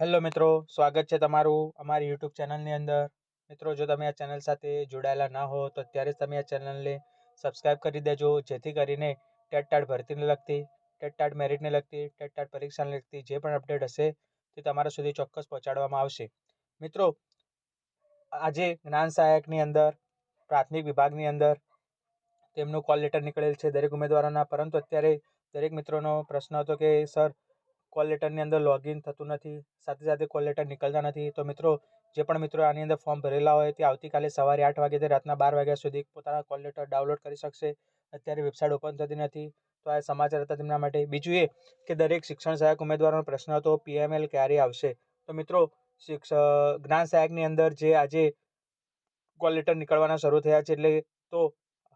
Hello મિત્રો, સ્વાગત છે તમારું અમારી યુટ્યુબ ચેનલની અંદર. મિત્રો, જો તમે આ ચેનલ સાથે જોડાયેલા ના હો, તો અત્યારે જ તમે આ ચેનલને સબસ્ક્રાઈબ કરી દેજો, જેથી કરીને ટેટ ટાટ ભરતીને લગતી ટેટ ટાટ મેરિટને લગતી ટેટ ટાટ પરીક્ષાને લગતી જે પણ અપડેટ હશે, તે તમારા સુધી ચોક્કસ પહોંચાડવામાં આવશે. મિત્રો, આજે જ્ઞાન સહાયકની અંદર, પ્રાથમિક વિભાગની અંદર, તેમનું કોલ લેટર નીકળેલ છે દરેક ઉમેદવારોના, પરંતુ અત્યારે દરેક મિત્રોનો પ્રશ્ન હતો કે, સર કોલ લેટરની અંદર લોગિન થતું નથી, સાથે સાથે કોલ લેટર નીકળતા નથી. તો મિત્રો, જે પણ મિત્રો આની અંદર ફોર્મ ભરેલા હોય તે આવતીકાલે સવારે આઠ વાગ્યાથી રાતના બાર વાગ્યા સુધી પોતાના કોલ લેટર ડાઉનલોડ કરી શકશે. અત્યારે વેબસાઇટ ઓપન થતી નથી. તો આ સમાચાર હતા તેમના માટે. બીજું એ કે દરેક શિક્ષણ સહાયક ઉમેદવારોનો પ્રશ્ન હતો પીએમએલ ક્યારે આવશે? તો મિત્રો, શિક્ષ, જ્ઞાન સહાયકની અંદર જે આજે કોલ લેટર નીકળવાના શરૂ થયા છે એટલે તો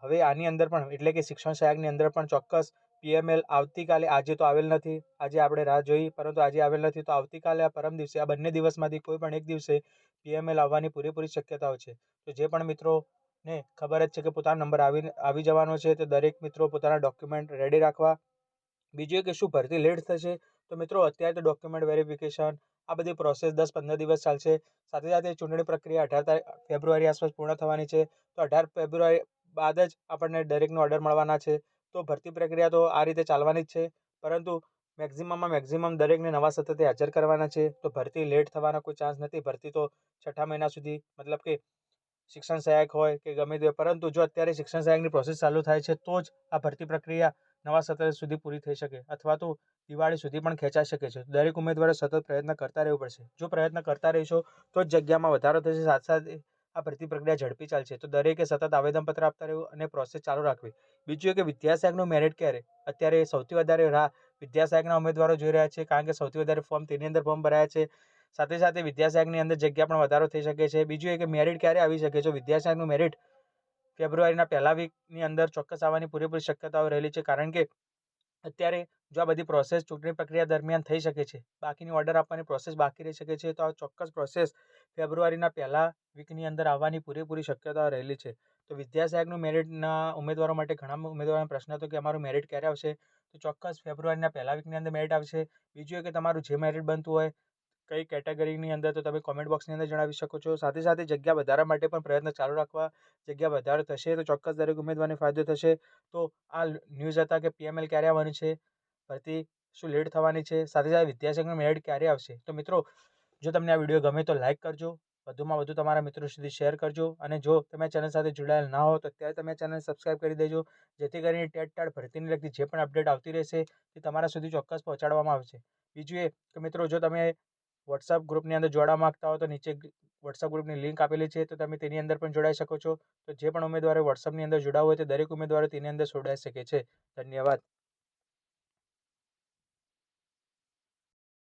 હવે આની અંદર પણ, એટલે કે શિક્ષણ સહાયકની અંદર પણ ચોક્કસ પીએમએલ આવતીકાલે, આજે તો આવેલ નથી. આજે આપણે રાહ જોઈ, પરંતુ આજે આવેલ નથી. તો આવતીકાલે આ પરમ દિવસે, આ બંને દિવસમાંથી કોઈ પણ એક દિવસે પીએમએલ આવવાની પૂરેપૂરી શક્યતાઓ છે. તો જે પણ મિત્રોને ખબર જ છે કે પોતાનો નંબર આવી આવી જવાનો છે, તો દરેક મિત્રો પોતાના ડોક્યુમેન્ટ રેડી રાખવા. બીજું કે શું ભરતી લેટ થશે? તો મિત્રો, અત્યારે તો ડોક્યુમેન્ટ વેરિફિકેશન આ બધી પ્રોસેસ દસ પંદર દિવસ ચાલશે. સાથે સાથે ચૂંટણી પ્રક્રિયા અઢાર તારીખ, ફેબ્રુઆરી આસપાસ પૂર્ણ થવાની છે. તો અઢાર ફેબ્રુઆરી બાદ જ આપણને દરેકનો ઓર્ડર મળવાના છે. તો ભરતી પ્રક્રિયા તો આ રીતે ચાલવાની જ છે. પરંતુ મેક્ઝિમમમાં મેક્ઝિમમ દરેકને નવા સતતે હાજર કરવાના છે. તો ભરતી લેટ થવાના કોઈ ચાન્સ નથી. ભરતી તો છઠ્ઠા મહિના સુધી મતલબ કે શિક્ષણ સહાયક હોય કે ગમે તે પરંતુ જો અત્યારે શિક્ષણ સહાયકની પ્રોસેસ ચાલુ થાય છે, તો જ આ ભરતી પ્રક્રિયા નવા સત્ર સુધી પૂરી થઈ શકે. અથવા તો દિવાળી સુધી પણ ખેંચાઈ શકે છે. દરેક ઉમેદવારે સતત પ્રયત્ન કરતા રહેવું પડશે. જો પ્રયત્ન કરતા રહીશો, તો જ જગ્યામાં વધારો થશે. સાથે સાથે આ ભરતી પ્રક્રિયા ઝડપી ચાલશે. તો દરેકે સતત આવેદનપત્ર આપતા રહેવું અને પ્રોસેસ ચાલુ રાખવી. બીજું કે વિદ્યાસહાયકનું મેરિટ ક્યારે? અત્યારે સૌથી વધારે રાહ વિદ્યાસહાયકના ઉમેદવારો જોઈ રહ્યા છે કારણ કે સૌથી વધારે ફોર્મ તેની અંદર ફોર્મ ભરાયા છે. સાથે સાથે વિદ્યાસહાયકની અંદર જગ્યા પણ વધારો થઈ શકે છે. બીજું એ કે મેરિટ ક્યારે આવી શકે? છે વિદ્યાસહાયકનું મેરિટ ફેબ્રુઆરીના પહેલા વીકની અંદર ચોક્કસ આવવાની પૂરેપૂરી શક્યતાઓ રહેલી છે કારણ કે અત્યારે જો આ બધી પ્રોસેસ ચૂંટણી પ્રક્રિયા દરમિયાન થઈ શકે છે, બાકીની ઓર્ડર આપવાની પ્રોસેસ બાકી રહી શકે છે, તો આ ચોક્કસ પ્રોસેસ ફેબ્રુઆરીના પહેલા વીકની અંદર આવવાની પૂરેપૂરી શક્યતા રહેલી છે. તો વિદ્યા સહાયકનું મેરિટના ઉમેદવારો માટે ઘણા ઉમેદવારોને પ્રશ્ન હતો કે અમારું મેરિટ ક્યારે આવશે? તો ચોક્કસ ફેબ્રુઆરીના પહેલા વીકની અંદર મેરિટ આવશે. બીજું એ કે તમારું જે મેરિટ બનતું હોય કઈ કેટેગરીની અંદર તો તમે કોમેન્ટ બોક્સની અંદર જણાવી શકો છો. સાથે સાથે જગ્યા વધારવા માટે પણ પ્રયત્ન ચાલુ રાખવા. જગ્યા વધારો થશે તો ચોક્કસ દરેક ઉમેદવારને ફાયદો થશે. તો આ ન્યૂઝ હતા કે પીએમએલ ક્યારે આવવાની છે? ભરતી શું લેટ થવાની છે? સાથે સાથે વિદ્યાસંગમ એડ ક્યારે આવશે? તો મિત્રો, જો તમને આ વીડિયો ગમે તો લાઇક કરજો. વધુમાં વધુ તમારા મિત્રો સુધી શેર કરજો. અને જો તમે ચેનલ સાથે જોડાયેલ ના હો તો અત્યારે તમે ચેનલ સબસ્ક્રાઈબ કરી દેજો. જેથી કરીને ટેટ ટાટ ભરતીને લગતી જે પણ અપડેટ આવતી રહેશે તે તમારા સુધી ચોક્કસ પહોંચાડવામાં આવશે. બીજું એ કે મિત્રો, જો તમે વોટ્સઅપ ગ્રુપની અંદર જોડાવા માગતા હો તો નીચે વોટ્સઅપ ગ્રુપની લિંક આપેલી છે તો તમે તેની અંદર પણ જોડાઈ શકો છો. તો જે પણ ઉમેદવારે વોટ્સઅપની અંદર જોડાવું હોય તે દરેક ઉમેદવારો તેની અંદર જોડાઈ શકે છે. ધન્યવાદ.